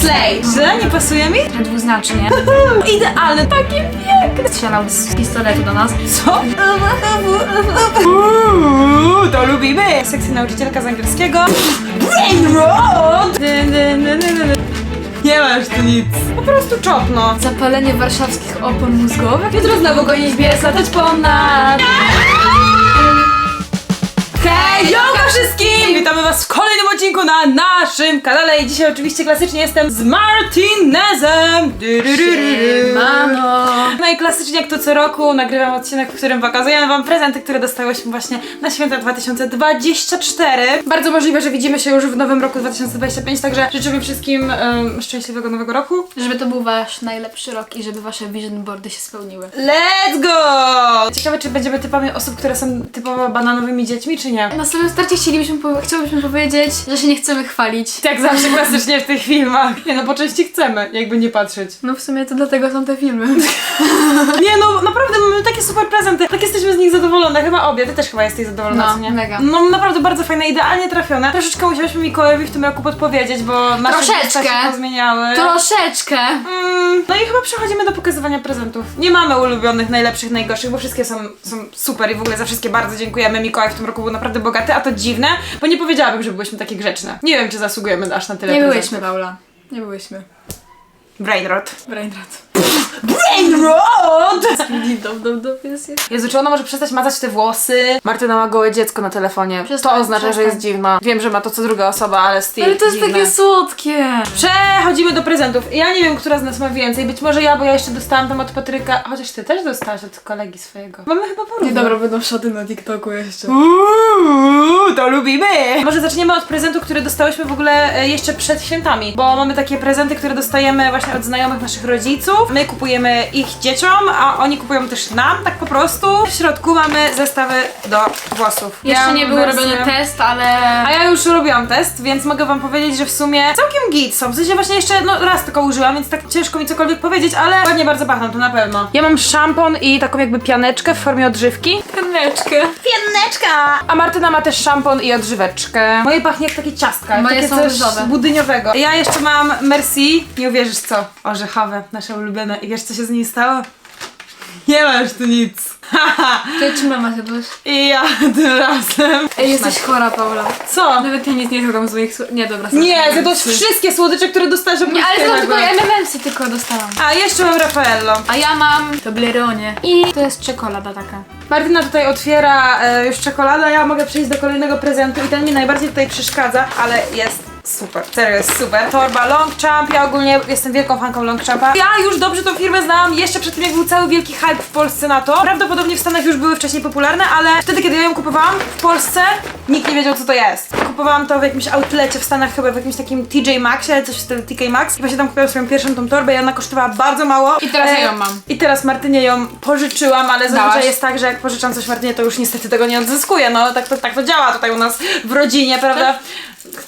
Slay. Że nie pasuje mi? Dwuznacznie. Idealne, takie piękne. Strzelał z pistoletu do nas. Co? Uuu, to lubimy. Sekcja nauczycielka z angielskiego. Brain rot! Nie masz tu nic. Po prostu czopno. Zapalenie warszawskich opon mózgowych. Jutro znowu gonić bies, latać ponad. Hej, yoga wszystkim! Witamy was w kolejnym odcinku na naszym kanale i dzisiaj oczywiście klasycznie jestem z Martinezem. Du, du, du, du, du. Mano. No i klasycznie jak to co roku nagrywam odcinek, w którym pokazujemy wam prezenty, które dostałyśmy właśnie na święta 2024. Bardzo możliwe, że widzimy się już w nowym roku 2025, także życzę mi wszystkim em, szczęśliwego nowego roku. Żeby to był wasz najlepszy rok i żeby wasze vision boardy się spełniły. Let's go! Ciekawe, czy będziemy typami osób, które są typowo bananowymi dziećmi, czy nie? Na samym starcie chcielibyśmy, po- powiedzieć, że się nie chcemy chwalić. Jak zawsze klasycznie w tych filmach. Nie no, po części chcemy, jakby nie patrzeć. No w sumie to dlatego są te filmy. Nie no, naprawdę mamy takie super prezenty. Tak jesteśmy z nich zadowolone. Chyba obie. Ty też chyba jesteś zadowolona, No, co nie? mega. No naprawdę bardzo fajne, idealnie trafione. Troszeczkę musiałyśmy Mikołajowi w tym roku podpowiedzieć, bo nasze Troszeczkę. gusta się pozmieniały. Troszeczkę. Mm, no i chyba przechodzimy do pokazywania prezentów. Nie mamy ulubionych, najlepszych, najgorszych, bo wszystkie są, są super i w ogóle za wszystkie bardzo dziękujemy. Mikołaj w tym roku był naprawdę bogaty, a to dziwne, bo nie powiedziałabym, że byłyśmy takie grzeczne. Nie wiem, czy zasługujemy aż na tyle Nie prezentów. byłyśmy, Paula. Nie byłyśmy. Brainrot. Brainrot. Dom, dom, dom, jest. Jezu, czy ona może przestać mazać te włosy? Martyna ma gołe dziecko na telefonie. Przestań, to oznacza, że przestań. jest dziwna. Wiem, że ma to co druga osoba, ale still Ale to jest dziwne. takie słodkie. Przechodzimy do prezentów. Ja nie wiem, która z nas ma więcej. Być może ja, bo ja jeszcze dostałam tam od Patryka. Chociaż ty też dostałaś od kolegi swojego. Mamy chyba porówno. Nie, dobra, będą szoty na TikToku jeszcze. Uuu, to lubimy! Może zaczniemy od prezentu, który dostałyśmy w ogóle e, jeszcze przed świętami, bo mamy takie prezenty, które dostajemy właśnie od znajomych naszych rodziców. My kupujemy ich dzieciom, a oni kupują też nam, tak po prostu. W środku mamy zestawy do włosów. Jeszcze Ja nie był wersję- robiony test, ale... a ja już robiłam test, więc mogę wam powiedzieć, że w sumie całkiem git są. W sensie właśnie jeszcze no, raz tylko użyłam, więc tak ciężko mi cokolwiek powiedzieć, ale ładnie bardzo pachną, to na pewno. Ja mam szampon i taką jakby pianeczkę w formie odżywki. Kaneczkę. Pianeczka! A Martyna ma też szampon i odżyweczkę. Moje pachnie jak takie ciastka, Moje takie są coś budyniowego. Ja jeszcze mam Merci, nie uwierzysz co, orzechowe, nasze ulubione. I wiesz co się z nimi stało? Nie masz tu nic. Ty czy mama ty byłeś? I ja tym razem. Ej, jesteś chora, Paula. Co? Nawet ja nic nie słucham z moich słów. Nie, dobra. Nie, zjadłaś wszystkie słodycze, które dostałeś oprócz Nie, ale to tylko MMMsy tylko dostałam. A, jeszcze mam Raffaello. A ja mam Toblerone. I to jest czekolada taka. Martyna tutaj otwiera e, już czekoladę, ja mogę przejść do kolejnego prezentu i ten mi najbardziej tutaj przeszkadza, ale jest super, serio jest super. Torba Longchamp, ja ogólnie jestem wielką fanką Longchampa. Ja już dobrze tą firmę znałam jeszcze przed tym, jak był cały wielki hype w Polsce na to. Prawdopodobnie w Stanach już były wcześniej popularne, ale wtedy, kiedy ja ją kupowałam w Polsce, nikt nie wiedział, co to jest. Kupowałam to w jakimś outlecie w Stanach, chyba w jakimś takim TJ Maxie, coś w stylu TK Maxx. I właśnie tam kupiłam swoją pierwszą tą torbę i ona kosztowała bardzo mało. I teraz ja ją mam. I teraz Martynie ją pożyczyłam, ale zazwyczaj Dałaś? jest tak, że jak pożyczam coś Martynie, to już niestety tego nie odzyskuję. No tak to, tak to działa tutaj u nas w rodzinie, prawda?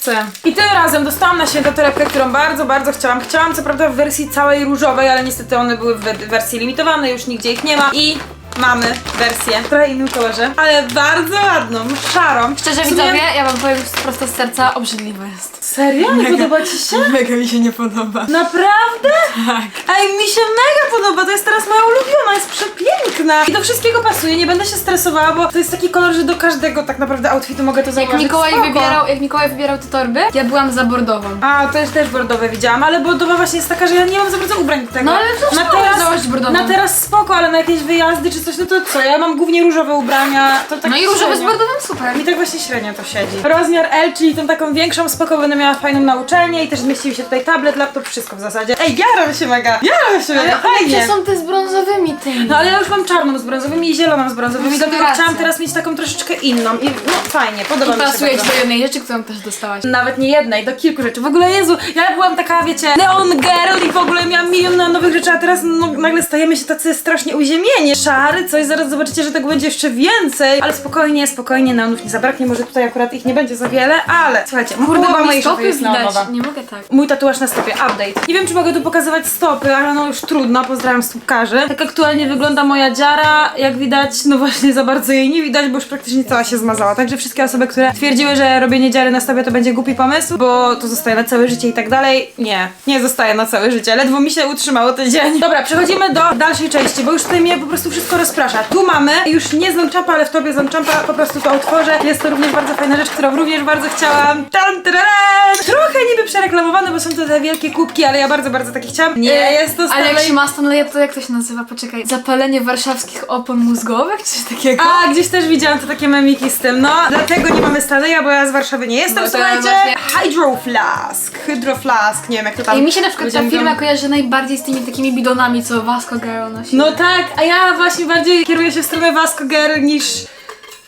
Chcę. I tym razem dostałam na święta torebkę, którą bardzo, bardzo chciałam. Chciałam co prawda w wersji całej różowej, ale niestety one były w we- wersji limitowanej, już nigdzie ich nie ma. I mamy wersję w innym kolorze, ale bardzo ładną, szarą. Szczerze widzowie, ja wam powiem prosto z serca, obrzydliwa jest. Serio? Nie podoba ci się? Mega mi się nie podoba. Naprawdę? Tak. Ej, mi się mega podoba, to jest teraz moja ulubiona, jest przepiękna. I do wszystkiego pasuje, nie będę się stresowała, bo to jest taki kolor, że do każdego tak naprawdę outfitu mogę to Jak założyć. Mikołaj, Spoko. wybierał, jak Mikołaj wybierał te torby, ja byłam za bordową. A, to jest też bordowe widziałam, ale bordowa właśnie jest taka, że ja nie mam za bardzo ubrań do tego. No ale to na teraz, założyć bordową. na teraz spoko, ale na jakieś wyjazdy czy coś, no to co? Ja mam głównie różowe ubrania, to tak No i różowy z średnio. bordowym super. Mi tak właśnie średnio to siedzi. Rozmiar L, czyli tą taką większą, spoko, będę miała fajną na uczelnię i też zmieścił się tutaj tablet, laptop, wszystko w zasadzie. Ej, jaram się mega, jaram się mega, fajnie. Jakie są te z brązowymi tymi? No ale ja już mam czarną z brązowymi i zieloną z brązowymi, No, dlatego racja. chciałam teraz mieć taką troszeczkę inną i no fajnie, podoba I mi się pasuje ci bardzo. do jednej rzeczy, którą też dostałaś. Nawet nie jednej, do kilku rzeczy. W ogóle Jezu, ja byłam taka, wiecie, neon girl i w ogóle miałam milion na nowych rzeczy, a teraz no, nagle stajemy się tacy strasznie uziemieni. Szal okulary, coś, zaraz zobaczycie, że tego będzie jeszcze więcej, ale spokojnie, spokojnie, neonów nie zabraknie, może tutaj akurat ich nie będzie za wiele, ale słuchajcie, mi mojej szafy jest neonowa. Nie mogę tak. Mój tatuaż na stopie, update. Nie wiem, czy mogę tu pokazywać stopy, ale no już trudno, pozdrawiam stópkarzy. Tak aktualnie wygląda moja dziara, jak widać, no właśnie za bardzo jej nie widać, bo już praktycznie cała się zmazała. Także wszystkie osoby, które twierdziły, że robienie dziary na stopie to będzie głupi pomysł, bo to zostaje na całe życie i tak dalej, nie, nie zostaje na całe życie. Ledwo mi się utrzymało ten dzień. Dobra, przechodzimy do dalszej części, bo już tutaj mnie po prostu wszystko rozprasza. Tu mamy już nie z Longchampa, ale w tobie z Longchampa, po prostu to otworzę. Jest to również bardzo fajna rzecz, którą również bardzo chciałam. Tararan! Trochę niby przereklamowane, bo są to te wielkie kubki, ale ja bardzo, bardzo takie chciałam. Nie, jest to Ale jak się ma Stanleya, to jak to się nazywa? Poczekaj. Zapalenie warszawskich opon mózgowych, czy coś takiego? A, gdzieś też widziałam to takie memiki z tym, no. Dlatego nie mamy Stanleya, bo ja z Warszawy nie jestem, No to słuchajcie. właśnie- Hydro Flask, Hydro Flask, nie wiem jak to tam... I mi się na przykład ta firma kojarzy najbardziej z tymi takimi bidonami, co Vasco Girl nosi. No tak, a ja właśnie bardziej kieruję się w stronę Vasco Girl niż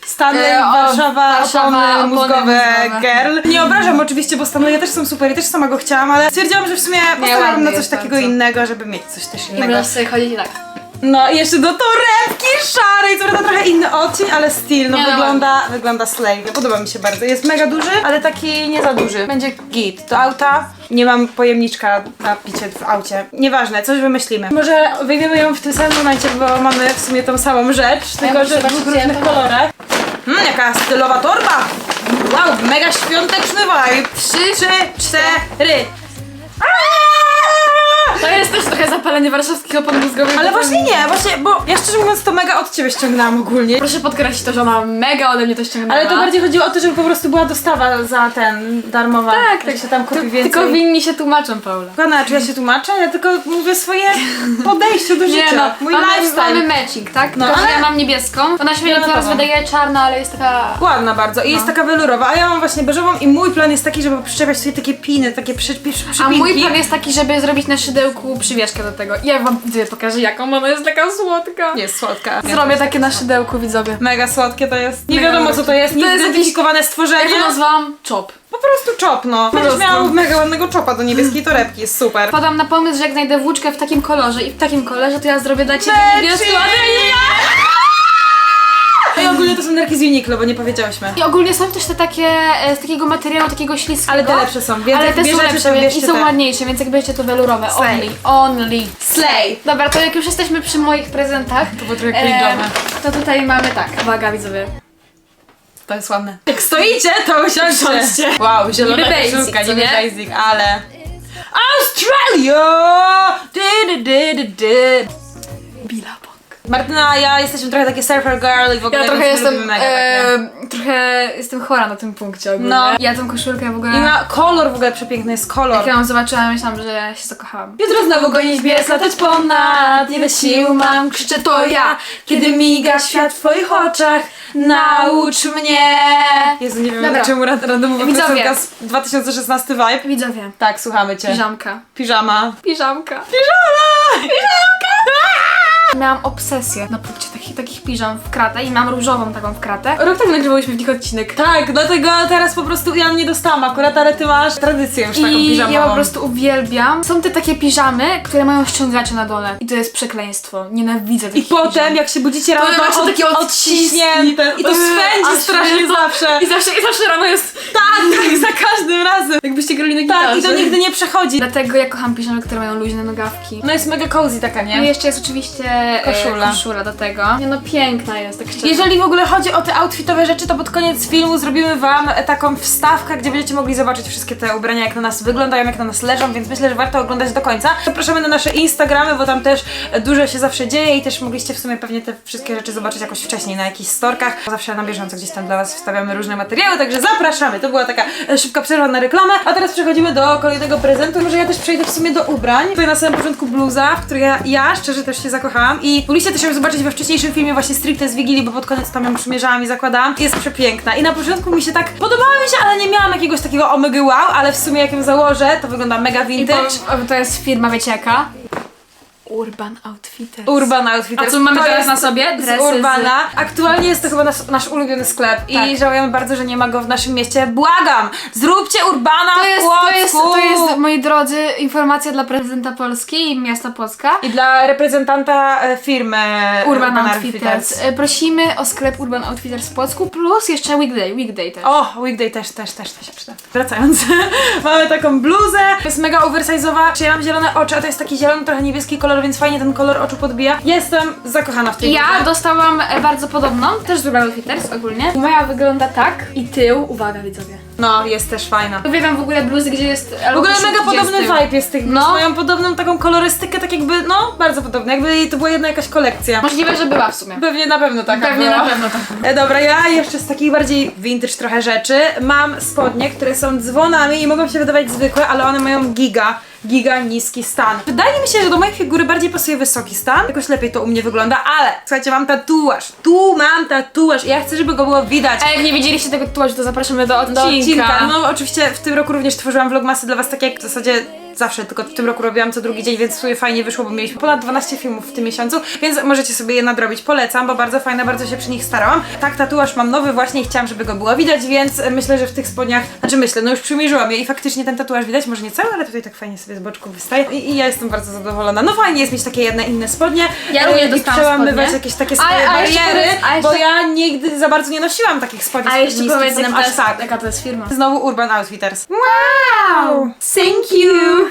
Stanley, E, o, Warszawa, Warszawa, opony opony mózgowe mózgowe. girl. Nie obrażam oczywiście, bo Stanley też są super i też sama go chciałam, ale stwierdziłam, że w sumie postawiłam ładny na coś jest takiego bardzo. innego, żeby mieć coś też I innego. możesz sobie chodzić tak. No i jeszcze do torebki szarej, co prawda trochę inny odcień, ale styl, no Nie, no wygląda, wygląda slay. Podoba mi się bardzo. Jest mega duży, ale taki nie za duży. Będzie git. Do auta nie mam pojemniczka na picie w aucie. Nieważne, coś wymyślimy. Może wyjmiemy ją w tym samym momencie, bo mamy w sumie tą samą rzecz, tylko muszę że w zobaczyć, dwóch ja różnych to mam. kolorach. Hmm, jaka stylowa torba! Wow, mega świąteczny vibe. Trzy, Trzy, cztery. To jest też trochę zapalenie warszawskich opon mózgowych. Ale właśnie nie, właśnie, bo ja szczerze mówiąc to mega od ciebie ściągnęłam ogólnie. Proszę podkreślić to, że ona mega ode mnie to ściągnęła. Ale to bardziej chodziło o to, żeby po prostu była dostawa za ten, darmowa. Tak, tak. się tam kupi Ty- więcej. Tylko winni się tłumaczą, Paula. Kochana, czy ja się tłumaczę? Ja tylko mówię swoje podejście do życia. Nie no, Mój mamy, lifestyle. mamy matching, tak? No, Tylko, ale- ja mam niebieską. Ona się Fioletową. teraz wydaje czarna, ale jest taka... Ładna bardzo i No. jest taka welurowa, a ja mam właśnie beżową i mój plan jest taki, żeby przyczepiać sobie takie piny, takie przy, przy, przypinki. A mój plan jest taki, żeby zrobić na szydełku przywieszkę do tego. I ja wam widzowie pokażę jaką ona jest taka słodka. Jest słodka. Zrobię takie na szydełku, widzowie. Mega słodkie to jest. Nie Mega wiadomo co to jest, To jest stworzenie. to nazwałam? Chop. Po prostu czop, no. Będziesz miała mega ładnego czopa do niebieskiej torebki, jest super. Padam na pomysł, że jak znajdę włóczkę w takim kolorze i w takim kolorze, to ja zrobię dla ciebie niebieską, a I ogólnie to są nerki z Uniqlo, bo nie powiedziałyśmy. I ogólnie są też te takie e, z takiego materiału, takiego śliskiego. Ale te lepsze są, więc Ale jak te są bierzecie, lepsze więc- i bierzcie są te. ładniejsze, więc jak będziecie to welurowe. Slay. Only. Only. Slay. Dobra, to jak już jesteśmy przy moich prezentach, To było trochę cringe'owe. to tutaj mamy tak. Uwaga, widzowie. To jest ładne. Jak stoicie, to usiądźcie. Usiądźcie. Wow, zielona Niby basic, koszulka, co niby nie? basic, ale... Australia! Dy, dy, dy, dy, dy. Martyna, ja jesteśmy trochę takie surfer girl i w ogóle Ja trochę więc jestem, lubimy mega takie. e, trochę jestem chora na tym punkcie ogólnie. No. Ja tą koszulkę w ogóle... I ma kolor w ogóle przepiękny jest kolor. Jak ja ją zobaczyłam, myślałam, że ja się zakochałam. Jutro znowu gonić bies, latać ponad Ile sił mam, krzyczę to ja Kiedy miga świat w twoich oczach Naucz mnie Jezu, nie wiem Dobra. czemu rad- randomowa Widzowie. piosenka z 2016 vibe Widzowie. Tak, słuchamy cię Piżamka. Piżama Piżamka. Piżama! Miałam obsesję na punkcie takich, takich piżam w kratę i mam różową taką w kratę. Rok temu nagrywałyśmy w nich odcinek. Tak, dlatego teraz po prostu ja nie dostałam akurat, ale ty masz tradycję już taką I piżamową ja po prostu uwielbiam. Są te takie piżamy, które mają ściągacze na dole. I to jest przekleństwo. Nienawidzę I takich potem, piżam. jak się budzicie rano, To to od, takie odciśnięte. I to spędzi aż strasznie mnie zawsze. I zawsze, I zawsze rano jest Tak, tak, za każdym razem. jakbyście grali na gitarze. Tak, i to nigdy nie przechodzi. Dlatego ja kocham piżamy, które mają luźne nogawki. No jest mega cozy taka, nie? No i jeszcze jest oczywiście Koszula. koszula do tego. Nie no, piękna jest, tak szczerze. Jeżeli w ogóle chodzi o te outfitowe rzeczy, to pod koniec filmu zrobimy wam taką wstawkę, gdzie będziecie mogli zobaczyć wszystkie te ubrania, jak na nas wyglądają, jak na nas leżą, więc myślę, że warto oglądać do końca. Zapraszamy na nasze Instagramy, bo tam też dużo się zawsze dzieje i też mogliście w sumie pewnie te wszystkie rzeczy zobaczyć jakoś wcześniej na jakichś storkach. Zawsze na bieżąco gdzieś tam dla was wstawiamy różne materiały, także zapraszamy. To była taka e, szybka przerwa na reklamę, a teraz przechodzimy do kolejnego prezentu. Może ja też przejdę w sumie do ubrań. Tutaj na samym początku bluza, w której ja, ja szczerze też się zakochałam i mogliście też ją zobaczyć we wcześniejszym filmie właśnie stricte z Wigilii, bo pod koniec tam ją przymierzałam i zakładałam. Jest przepiękna i na początku mi się tak podobała mi się, ale nie miałam jakiegoś takiego omega wow, ale w sumie jak ją założę, to wygląda mega I vintage. po, to jest firma, wiecie jaka? Urban Outfitters. Urban Outfitters. A co mamy To teraz na sobie? Z Dresy Urbana. Aktualnie jest to chyba nasz, nasz ulubiony sklep i Tak. żałujemy bardzo, że nie ma go w naszym mieście. Błagam! Zróbcie Urbana To w jest, Płocku! to, jest, to jest, moi drodzy, informacja dla prezydenta Polski i miasta Płocka. I dla reprezentanta e, firmy Urban Outfitters. E, Prosimy o sklep Urban Outfitters w Płocku plus jeszcze Weekday, Weekday też. O, weekday też, też, też to się przyda. Wracając, mamy taką bluzę, jest mega oversize'owa, czy ja mam zielone oczy, a to jest taki zielony, trochę niebieski kolor, więc fajnie ten kolor oczu podbija. Jestem zakochana w tej Ja dostałam e, bardzo podobną, też z Urban Outfitters ogólnie. Moja wygląda tak i tył, uwaga widzowie. No, jest też fajna. Uwielbiam w ogóle bluzy, gdzie jest W ogóle mega podobny vibe. jest tych bluz, No. mają podobną taką kolorystykę, tak jakby, no, bardzo podobny, jakby to była jedna jakaś kolekcja. Możliwe, że była w sumie. Pewnie na pewno taka Pewnie była. na pewno tak. E, Dobra, ja jeszcze z takich bardziej vintage trochę rzeczy mam spodnie, które są dzwonami i mogą się wydawać zwykłe, ale one mają giga, giga niski stan. Wydaje mi się, że do mojej figury bardziej pasuje wysoki stan, jakoś lepiej to u mnie wygląda, ale słuchajcie, mam tatuaż, tu mam tatuaż i ja chcę, żeby go było widać. A jak nie widzieliście tego tatuażu, to zapraszamy do odcinka. Odcinka. No oczywiście w tym roku również tworzyłam vlogmasy dla was, tak jak w zasadzie zawsze, tylko w tym roku robiłam co drugi dzień, więc sobie fajnie wyszło, bo mieliśmy ponad 12 filmów w tym miesiącu, więc możecie sobie je nadrobić. Polecam, bo bardzo fajne, bardzo się przy nich starałam. Tak, tatuaż mam nowy właśnie i chciałam, żeby go było widać, więc myślę, że w tych spodniach, znaczy myślę, no już przymierzyłam je i faktycznie ten tatuaż widać, może nie cały, ale tutaj tak fajnie sobie z boczku wystaje i, i ja jestem bardzo zadowolona. No fajnie jest mieć takie jedne inne spodnie Ja również e, i dostałam przełamywać spodnie. jakieś takie swoje bariery, powiedz- bo ja nigdy za bardzo nie nosiłam takich spodni A z jeszcze powiedz, aż tak. jaka to jest firma. Znowu Urban Outfitters. Wow! Thank you!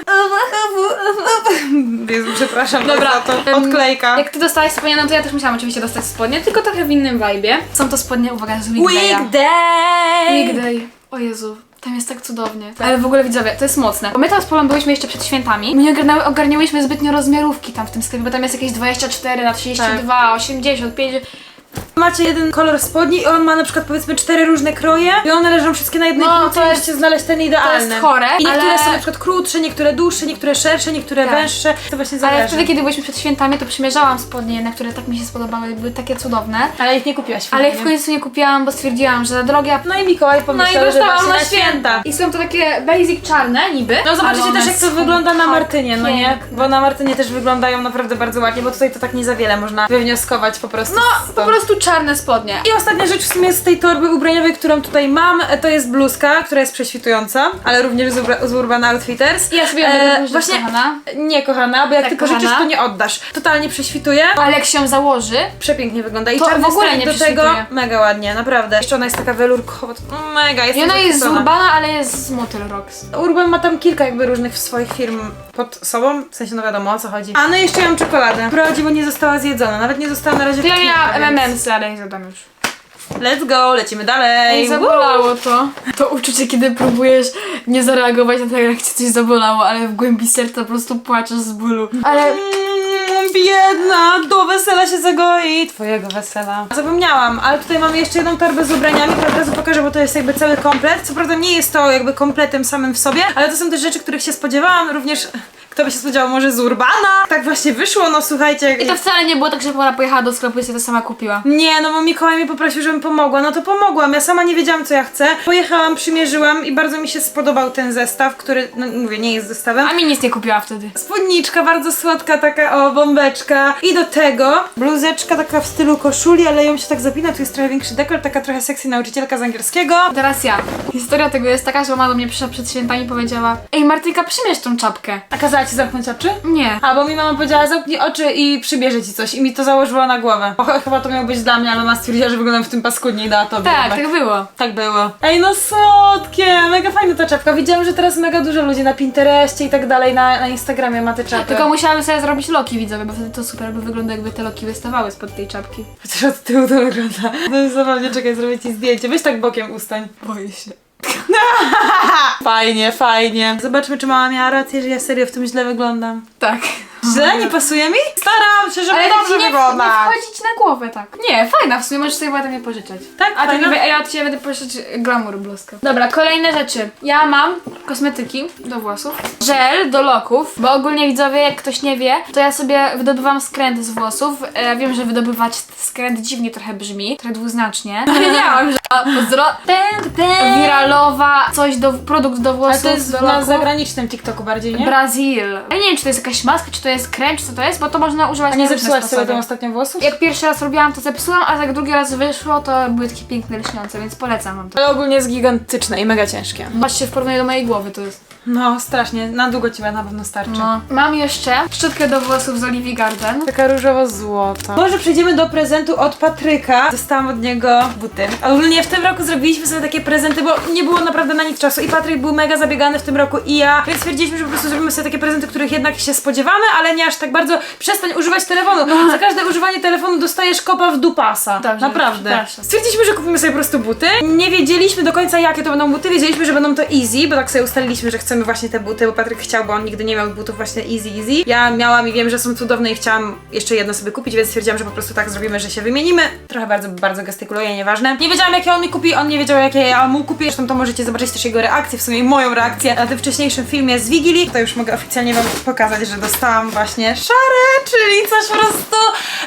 Jezu, przepraszam Dobra, za to. em, Odklejka. Jak ty dostałaś spodnie, no to ja też musiałam oczywiście dostać spodnie, tylko trochę w innym vibe'ie. Są to spodnie, uwaga, z Weekday'a. Weekday! Weekday. O Jezu. Tam jest tak cudownie. Ale w ogóle widzowie, to jest mocne. Bo my tam z Polą byliśmy jeszcze przed świętami. My nie ogarnęły, ogarniałyśmy zbytnio rozmiarówki tam w tym sklepie, bo tam jest jakieś 24 na 32, 80, 50. Macie jeden kolor spodni i on ma na przykład powiedzmy cztery różne kroje i one leżą wszystkie na jednej No, półce to i jest- musicie znaleźć ten idealny. jest chore, I niektóre ale- są na przykład krótsze, niektóre dłuższe, niektóre szersze, niektóre Tak. węższe. To właśnie zależy. Ale wtedy, kiedy byliśmy przed świętami, to przymierzałam spodnie jedne, które tak mi się spodobały, były takie cudowne. Ale ich nie kupiłaś. Ale ich w końcu nie kupiłam, bo stwierdziłam, że za drogie, a No i Mikołaj No i pomyślał, że dostałam właśnie na święta. I są to takie basic czarne niby. No zobaczycie też jak to wygląda na tak Martynie, no nie? Bo na Martynie też wyglądają naprawdę bardzo ładnie, bo tutaj to tak nie za wiele można wywnioskować po prostu. No, po tą- prostu czarne spodnie. I ostatnia rzecz w sumie z tej torby ubraniowej, którą tutaj mam, e, to jest bluzka, która jest prześwitująca, ale również z, Ubra- z Urban Outfitters. Ja sobie ją E, będę pożyczyć, Właśnie, kochana. nie kochana, bo jak Tak, ty pożyczysz, kochana. to nie oddasz. Totalnie prześwituje. Ale jak się założy, Przepięknie wygląda i To czarny w ogóle nie do tego prześwituje. mega ładnie, naprawdę. Jeszcze ona jest taka welurkowa, mega, jest i ona jest z Urbana, ale jest z Motel Rocks. Urban ma tam kilka jakby różnych swoich firm pod sobą, w sensie no wiadomo o co chodzi. A no i jeszcze ja mam czekoladę, która dziwo nie została zjedzona, nawet nie została na razie ja wtknięta, miałam więc- M&M's, ale ich zadam już. Let's go, lecimy dalej. Ej, zabolało to. To uczucie, kiedy próbujesz nie zareagować na to, jak cię coś zabolało, ale w głębi serca po prostu płaczesz z bólu. Ale Mm, biedna, do wesela się zagoi. Twojego wesela. Zapomniałam, ale tutaj mamy jeszcze jedną torbę z ubraniami, którą od razu pokażę, bo to jest jakby cały komplet. Co prawda nie jest to jakby kompletem samym w sobie, ale to są też rzeczy, których się spodziewałam, również kto by się spodziewał, może z Urbana. Tak właśnie wyszło, no słuchajcie. i to wcale nie było tak, że Pola pojechała do sklepu i sobie to sama kupiła. Nie, no bo Mikołaj mnie poprosił, żebym pomogła, no to pomogłam. Ja sama nie wiedziałam, co ja chcę. Pojechałam, przymierzyłam i bardzo mi się spodobał ten zestaw, który, no mówię, nie jest zestawem. A mi nic nie kupiła wtedy. Spódniczka bardzo słodka, taka o, bombeczka. I do tego bluzeczka taka w stylu koszuli, ale ją się tak zapina, tu jest trochę większy dekor, taka trochę sexy nauczycielka z angielskiego. Teraz ja. Historia tego jest taka, że mama do mnie przyszła przed świętami i powiedziała Ej Martynka, przymierz tą czapkę. A kazała ci zamknąć oczy? Nie. A, bo mi mama powiedziała, zamknij oczy i przybierze ci coś. I mi to założyła na głowę. O, chyba to miało być dla mnie, ale mama stwierdziła, że wyglądam w tym paskudnie i dała tobie. Tak, tak było. Tak było. Ej, no słodkie! Mega fajna ta czapka. Widziałam, że teraz mega dużo ludzi na Pinterestie i tak dalej, na, na Instagramie ma te czapy. Tylko musiałabym sobie zrobić loki widzowie, bo wtedy to super by wygląda jakby te loki wystawały spod tej czapki. Chociaż od tyłu to wygląda. No jest zabawnie, czekaj, zrobię ci zdjęcie. Weź tak bokiem ustań. Boję się. Fajnie, fajnie. Zobaczmy, czy mama miała rację, że ja serio w tym źle wyglądam. Tak. Źle? Nie pasuje mi? Staram Staram się, żeby Ale dobrze nie, nie wyglądać. wchodzić na głowę, tak. Nie, fajna, w sumie możesz sobie ładnie pożyczać. Tak, A, ty fajna? nie, a ja od ciebie będę pożyczać glamour bluzkę. Dobra, kolejne rzeczy. Ja mam kosmetyki do włosów, żel do loków, bo ogólnie widzowie, jak ktoś nie wie, to ja sobie wydobywam skręt z włosów. E, wiem, że wydobywać skręt dziwnie trochę brzmi, trochę dwuznacznie. Wiedziałam, że pozdro... Wiralowa, coś do, produkt do Ale włosów, to jest do na loków. zagranicznym TikToku bardziej, nie? Brazil. Ja nie wiem, czy to jest jakaś maska, czy to jest krem, czy co to jest, bo to można używać A nie zepsułaś sobie tą ostatnią włosów? Jak pierwszy raz robiłam, to zepsułam, a jak drugi raz wyszło, to były takie piękne, lśniące, więc polecam wam to. Ale ogólnie jest gigantyczne i mega ciężkie. Patrzcie w porównaniu do mojej głowy to jest. No, strasznie. Na długo ci na pewno starczy. No. Mam jeszcze szczotkę do włosów z Olivia Garden. Taka różowo-złota. Może przejdziemy do prezentu od Patryka. Dostałam od niego buty. Ogólnie w tym roku zrobiliśmy sobie takie prezenty, bo nie było naprawdę na nic czasu i Patryk był mega zabiegany w tym roku i ja, więc stwierdziliśmy, że po prostu zrobimy sobie takie prezenty, których jednak się spodziewamy, ale nie aż tak bardzo. Przestań używać telefonu. Za każde używanie telefonu dostajesz kopa w dupasa. Dobrze, Naprawdę. przepraszam. Stwierdziliśmy, że kupimy sobie po prostu buty. Nie wiedzieliśmy do końca jakie to będą buty, wiedzieliśmy, że będą to easy, bo tak sobie ustaliliśmy, że chcemy właśnie te buty, bo Patryk chciał, bo on nigdy nie miał butów właśnie easy, easy. Ja miałam i wiem, że są cudowne i chciałam jeszcze jedno sobie kupić, więc stwierdziłam, że po prostu tak zrobimy, że się wymienimy. Trochę bardzo, bardzo gestykuluję, nieważne. Nie wiedziałam jakie on mi kupi, on nie wiedział jakie ja mu kupię. Zresztą to możecie zobaczyć też jego reakcję, w sumie moją reakcję na tym wcześniejszym filmie z Wigilii. To już mogę oficjalnie wam pokazać, że dostałam właśnie szare, czyli po prostu,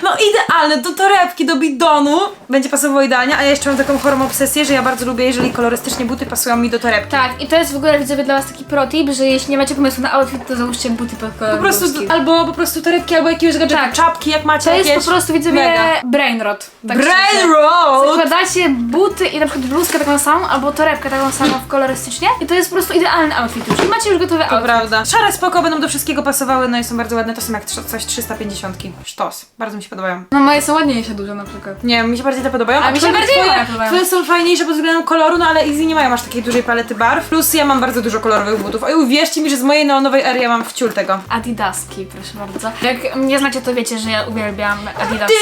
no idealne, do torebki, do bidonu. Będzie pasowało idealnie, a ja jeszcze mam taką chorą obsesję, że ja bardzo lubię, jeżeli kolorystycznie buty pasują mi do torebki. Tak, i to jest w ogóle widzowie dla was taki protip, że jeśli nie macie pomysłu na outfit, to załóżcie buty pod kolor Po prostu, albo po prostu torebki, albo jakiegoś gadżetu, Tak. czapki, jak macie To jest jakieś. po prostu widzowie Mega. brain rot. Tak Brain! Zakładacie buty i na przykład bluzkę taką samą, albo torebkę taką samą kolorystycznie i to jest po prostu idealny outfit już. I macie już gotowy To outfit. prawda. Szare spoko, będą do wszystkiego pasowały, no i są bardzo ładne. To są jak trz- coś 350. Sztos. Bardzo mi się podobają. No moje są ładniejsze dużo na przykład. Nie, mi się bardziej te podobają. A mi się twoje- bardziej twoje, podobają. twoje są fajniejsze pod względem koloru, no ale Easy nie mają aż takiej dużej palety barw. Plus ja mam bardzo dużo kolorowych butów. I uwierzcie mi, że z mojej neonowej ery ja mam wciul tego. Adidaski, proszę bardzo. Jak mnie znacie, to wiecie, że ja uwielbiam Adidasy.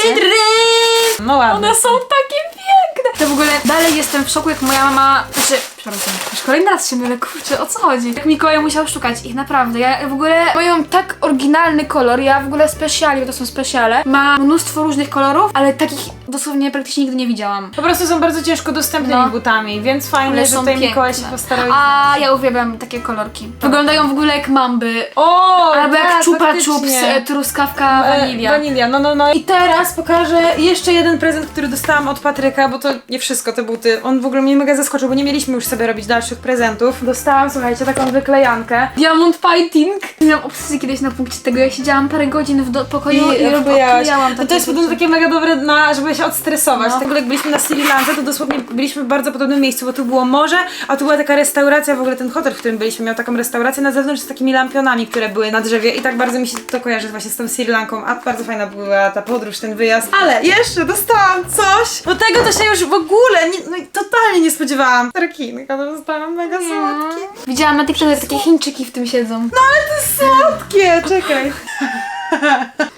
No ładne. One są takie piękne! To w ogóle dalej jestem w szoku, jak moja mama. Znaczy, przepraszam, już kolejny raz się mylę, kurczę, o co chodzi? Jak Mikołaj musiał szukać ich, naprawdę. Ja w ogóle mają tak oryginalny kolor, ja w ogóle speciali, bo to są speciale. Ma mnóstwo różnych kolorów, ale takich dosłownie praktycznie nigdy nie widziałam. Po prostu są bardzo ciężko dostępnymi No. butami, więc fajnie, Ale że są tutaj piękne. Mikołaj się postarał. A ja uwielbiam takie kolorki. Wyglądają w ogóle jak mamby. O! Albo jak tak, czupa faktycznie. czups, e, truskawka, E, wanilia. Wanilia, no no no. I teraz pokażę jeszcze jeden prezent, który dostałam od Patryka, bo to nie wszystko te buty. On w ogóle mnie mega zaskoczył, bo nie mieliśmy już sobie robić dalszych prezentów. Dostałam, słuchajcie, taką wyklejankę. Diamond Fighting. Miałam obsesję kiedyś na punkcie tego. Ja siedziałam parę godzin w do pokoju i, robiłaś. odklejałam No takie to jest podobno takie mega dobre, na, żeby się odstresować. No. Tego jak byliśmy na Sri Lance, to dosłownie byliśmy w bardzo podobnym miejscu, bo tu było morze, a tu była taka restauracja, w ogóle ten hotel, w którym byliśmy, miał taką restaurację na zewnątrz z takimi lampionami, które były na drzewie i tak bardzo mi się to kojarzy właśnie z tą Sri Lanką, a bardzo fajna była ta podróż, ten wyjazd. Ale jeszcze dostałam coś, bo tego to się już w ogóle, nie, no i totalnie nie spodziewałam. Rekinka dostałam, mega słodkie. Widziałam na TikToku, że takie Chińczyki w tym siedzą. No ale to jest słodkie, czekaj.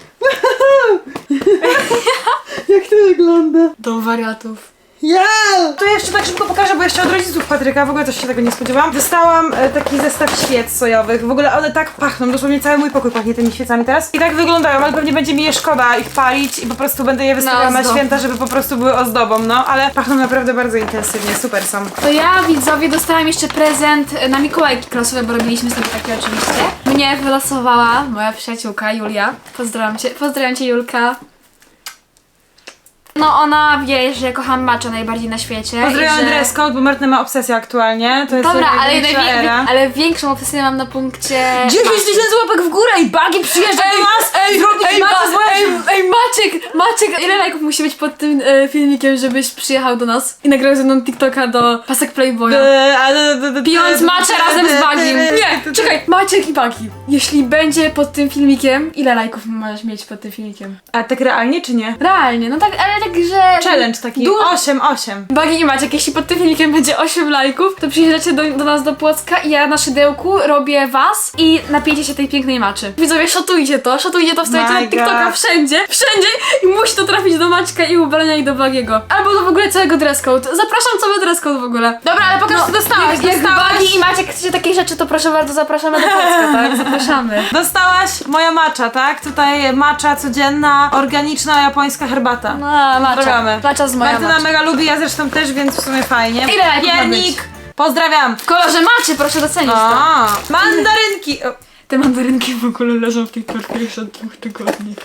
Jak to wygląda? Do wariatów. Ja! To ja jeszcze tak szybko pokażę, bo jeszcze od rodziców Patryka, w ogóle też się tego nie spodziewałam. Dostałam e, taki zestaw świec sojowych. W ogóle one tak pachną, dosłownie cały mój pokój pachnie tymi świecami teraz. I tak wyglądają, ale pewnie będzie mi je szkoda ich palić i po prostu będę je wystawiała na ozdób. święta, żeby po prostu były ozdobą, no. Ale pachną naprawdę bardzo intensywnie, super są. To ja, widzowie, dostałam jeszcze prezent na Mikołajki klasowe, bo robiliśmy sobie takie oczywiście. Mnie wylosowała moja przyjaciółka Julia. Pozdrawiam cię, pozdrawiam cię Julka. No ona wie, że ja kocham matcha najbardziej na świecie. Pozdrawiam że... dress code, bo Martynę ma obsesję aktualnie. To jest Dobra, ale, najwię- era. ale większą obsesję mam na punkcie... 10 tysięcy łapek w górę i Bagi przyjeżdża do nas zrobić ej, matę z Ma- ej, ej, Maciek, Maciek, ile lajków musi być pod tym e, filmikiem, żebyś przyjechał do nas i nagrał ze mną TikToka do pasek Playboya? Pijąc maczę razem z Bagim. Nie, czekaj, Maciek i Bagi. Jeśli będzie pod tym filmikiem, ile lajków możesz mieć pod tym filmikiem? A tak realnie czy nie? Realnie, no tak, ale tak, że... Challenge taki Du- 8-8. Bagi i Maciek, jeśli pod tym filmikiem będzie 8 lajków, to przyjeżdżacie do, do nas do Płocka i ja na szydełku robię was i napijecie się tej pięknej maczy. Widzowie, szotujcie to, szotujcie to, wstajcie na TikToka wszędzie, wszędzie i musi to trafić do Maćka i ubrania i do Bagiego. Albo do w ogóle całego dress code. Zapraszam cały dress code w ogóle. Dobra, ale pokaż, co dostałaś. Jak, jak dostałaś, Bagi i Maciek chcecie takich rzeczy, to proszę bardzo, zapraszamy do Płocka, tak? Zapraszamy. dostałaś moja macza, tak? Tutaj macza codzienna, organiczna japońska herbata. No, Macza. Pozdrawiamy. Macza z moja Martyna macza. mega lubi, ja zresztą też, więc w sumie fajnie. Ile lajków ma być? Piernik! Pozdrawiam! W kolorze macie, proszę docenić to. A, mandarynki! O. Te mandarynki w ogóle leżą w tej torbie już od dwóch tygodni.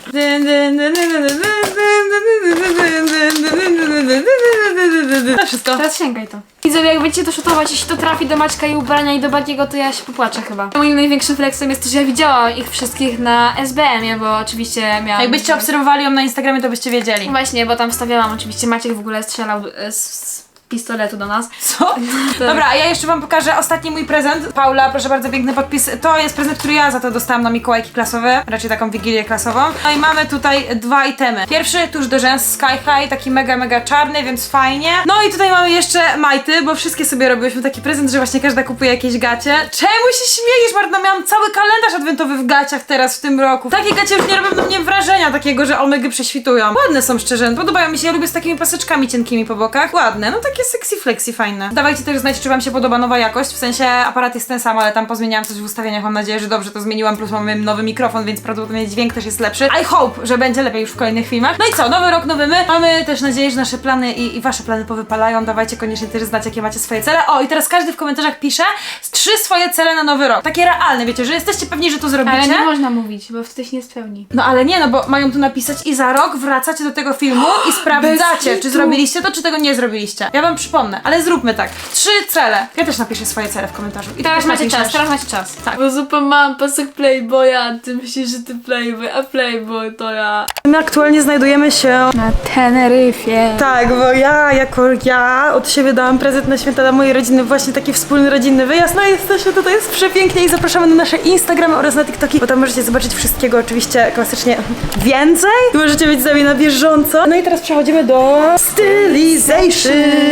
To wszystko. Teraz sięgaj to. Widzowie, jak będziecie to szutować, jeśli to trafi do Maćka i ubrania i do Bagiego, to ja się popłaczę chyba. Moim największym flexem jest to, że ja widziałam ich wszystkich na SBM-ie, bo oczywiście miałam... Jakbyście obserwowali ją na Instagramie, to byście wiedzieli. Właśnie, bo tam wstawiałam oczywiście, Maciek w ogóle strzelał z, z pistoletu do nas. Co? Dobra, a ja jeszcze wam pokażę ostatni mój prezent. Paula, proszę bardzo, piękny podpis. To jest prezent, który ja za to dostałam na Mikołajki klasowe, raczej taką wigilię klasową. No i mamy tutaj dwa itemy. Pierwszy tuż do rzęs Sky High, taki mega, mega czarny, więc fajnie. No i tutaj mamy jeszcze majty, bo wszystkie sobie robiłyśmy taki prezent, że właśnie każda kupuje jakieś gacie. Czemu się śmiejesz, Marta? Miałam cały kalendarz adwentowy w gaciach teraz w tym roku. Takie gacie już nie robią na mnie wrażenia takiego, że omegi prześwitują. Ładne są szczerze, podobają mi się, ja lubię z takimi paseczkami cienkimi po bokach. Ładne, no takie sexy flexy fajne. Dawajcie też znać, czy wam się podoba nowa jakość, w sensie aparat jest ten sam, ale tam pozmieniałam coś w ustawieniach, mam nadzieję, że dobrze to zmieniłam, plus mamy nowy mikrofon, więc prawdopodobnie dźwięk też jest lepszy. I hope, że będzie lepiej już w kolejnych filmach. No i co, nowy rok, nowy my. Mamy też nadzieję, że nasze plany i, i wasze plany powypalają. Dawajcie koniecznie też znać, jakie macie swoje cele. O, i teraz każdy w komentarzach pisze trzy swoje cele na nowy rok. Takie realne, wiecie, że jesteście pewni, że to zrobicie. Ale nie można mówić, bo wtedy się nie spełni. No ale nie, no bo mają tu napisać i za rok wracacie do tego filmu i sprawdzacie, czy zrobiliście to, czy tego nie zrobiliście. Ja wam przypomnę, ale zróbmy tak. Trzy cele. Ja też napiszę swoje cele w komentarzu. I Teraz macie napiszesz. czas, teraz macie czas. Tak. Bo zupa mam pasek Playboya, a ty myślisz, że ty Playboy, a Playboy to ja. My aktualnie znajdujemy się... Na Teneryfie. Tak, bo ja jako ja od siebie dałam prezent na święta dla mojej rodziny, właśnie taki wspólny rodzinny wyjazd. No i jesteśmy tutaj, jest przepięknie i zapraszamy na nasze Instagramy oraz na TikToki, bo tam możecie zobaczyć wszystkiego oczywiście klasycznie więcej. I możecie być z nami na bieżąco. No i teraz przechodzimy do stylization.